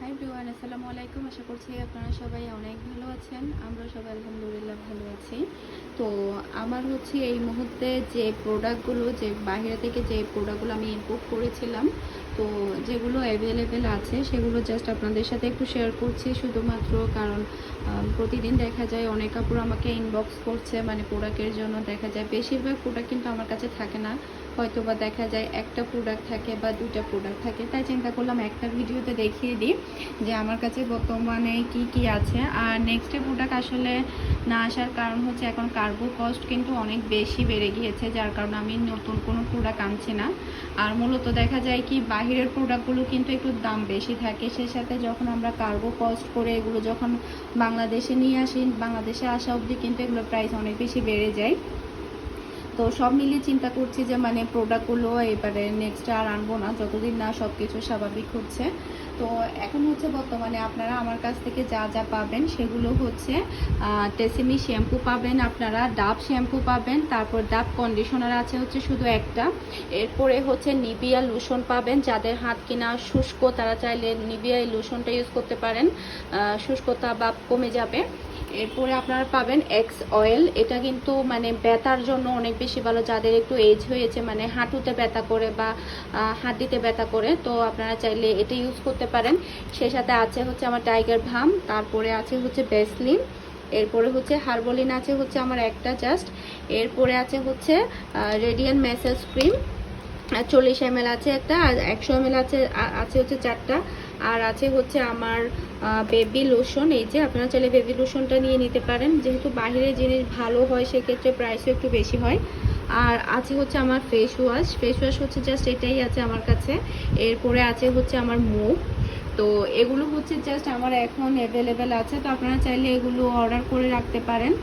High ব্রিওয়ান আসসালামু আলাইকুম। আশা করছি আপনারা সবাই অনেক ভালো আছেন। আমরা সবাই আলহামদুলিল্লাহ ভালো আছি। তো আমার হচ্ছে এই মুহূর্তে যে প্রোডাক্টগুলো যে বাইরে থেকে যে প্রোডাক্টগুলো আমি ইম্পোর্ট করেছিলাম, তো যেগুলো অ্যাভেলেবেল আছে, সেগুলো জাস্ট আপনাদের সাথে একটু শেয়ার করছি শুধুমাত্র কারণ প্রতিদিন দেখা যায় অনেক কাপড় আমাকে ইনবক্স করছে মানে প্রোডাক্টের জন্য দেখা যায়। বেশিরভাগ প্রোডাক্ট কিন্তু আমার কাছে থাকে না। হয়তো বা দেখা যায় একটা প্রোডাক্ট থাকে বা দুটা প্রোডাক্ট থাকে। তাই চিন্তা করলাম একটা ভিডিওতে দেখিয়ে দিই যে আমার কাছে বর্তমানে কি কি আছে। আর নেক্সট প্রোডাক্ট আসলে না আসার কারণ হচ্ছে এখন কার্বো কস্ট কিন্তু অনেক বেশি বেড়ে গিয়েছে, যার কারণে আমি নতুন কোনো প্রোডাক্ট আনছি না। আর মূলত দেখা যায় কি, বাহিরের প্রোডাক্টগুলো কিন্তু একটু দাম বেশি থাকে। সেই সাথে যখন আমরা কার্বো কস্ট করে এগুলো যখন বাংলাদেশে নিয়ে আসেন বাংলাদেশে আসা অবধি কিন্তু এগুলোর প্রাইস অনেক বেশি বেড়ে যায়। তো সব মিলিয়ে চিন্তা করছি যে মানে প্রোডাক্টগুলো এবারে নেক্সট আর আনব না। যতদিন না সব কিছু স্বাভাবিক হচ্ছে। তো এখন হচ্ছে বর্তমানে আপনারা আমার কাছ থেকে যা যা পাবেন সেগুলো হচ্ছে টেসিমি শ্যাম্পু পাবেন আপনারা ডাব শ্যাম্পু পাবেন, তারপর ডাব কন্ডিশনার আছে হচ্ছে শুধু একটা। এরপরে হচ্ছে নিবিয়া লোশন পাবেন, যাদের হাত কিনা শুষ্ক, তারা চাইলে নিবিয়া এই লোশনটা ইউজ করতে পারেন। শুষ্কতা বা কমে যাবে। এরপরে আপনারা পাবেন এক্স অয়েল এটা কিন্তু মানে ব্যথার জন্য অনেক বেশি ভালো। যাদের একটু এজ হয়েছে মানে হাঁটুতে ব্যথা করে বা হাঁটিতে ব্যথা করে, তো আপনারা চাইলে এটা ইউজ করতে পারেন। সেই সাথে আছে হচ্ছে আমার টাইগার ভাম তারপরে আছে হচ্ছে বেসলিন এরপরে হচ্ছে হার্বলিন আছে হচ্ছে আমার একটা জাস্ট এরপরে আছে হচ্ছে রেডিয়ান ম্যাসেজ ক্রিম চল্লিশ এম আছে একটা, আর একশো এম আছে আছে হচ্ছে চারটা। আর আছে হচ্ছে আমার বেবি লোশন এই যে আপনারা চাইলে বেবি লোশনটা নিয়ে নিতে পারেন। যেহেতু বাহিরের জিনিস ভালো হয়, সেক্ষেত্রে প্রাইসও একটু বেশি হয়। আর আছে হচ্ছে আমার ফেস ওয়াশ ফেস ওয়াশ হচ্ছে জাস্ট এটাই আছে আমার কাছে। এরপরে আছে হচ্ছে আমার মুখ। তো এগুলো হচ্ছে জাস্ট আমার এখন অ্যাভেলেবেল আছে। তো আপনারা চাইলে এগুলো অর্ডার করে রাখতে পারেন।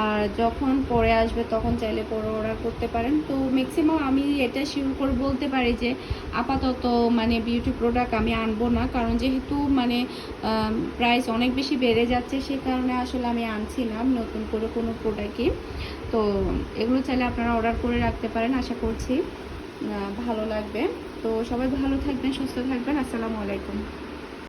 আর যখন পরে আসবে তখন চাইলে পরে অর্ডার করতে পারেন। তো ম্যাক্সিমাম আমি এটা শিওর করে বলতে পারি যে, আপাতত মানে বিউটি প্রোডাক্ট আমি আনব না। কারণ যেহেতু মানে প্রাইস অনেক বেশি বেড়ে যাচ্ছে সেই কারণে আসলে আমি আনছি না নতুন করে কোনো প্রোডাক্টই তো এগুলো চাইলে আপনারা অর্ডার করে রাখতে পারেন, আশা করছি ভালো লাগবে। তো সবাই ভালো থাকবেন, সুস্থ থাকবেন, আসসালামু আলাইকুম।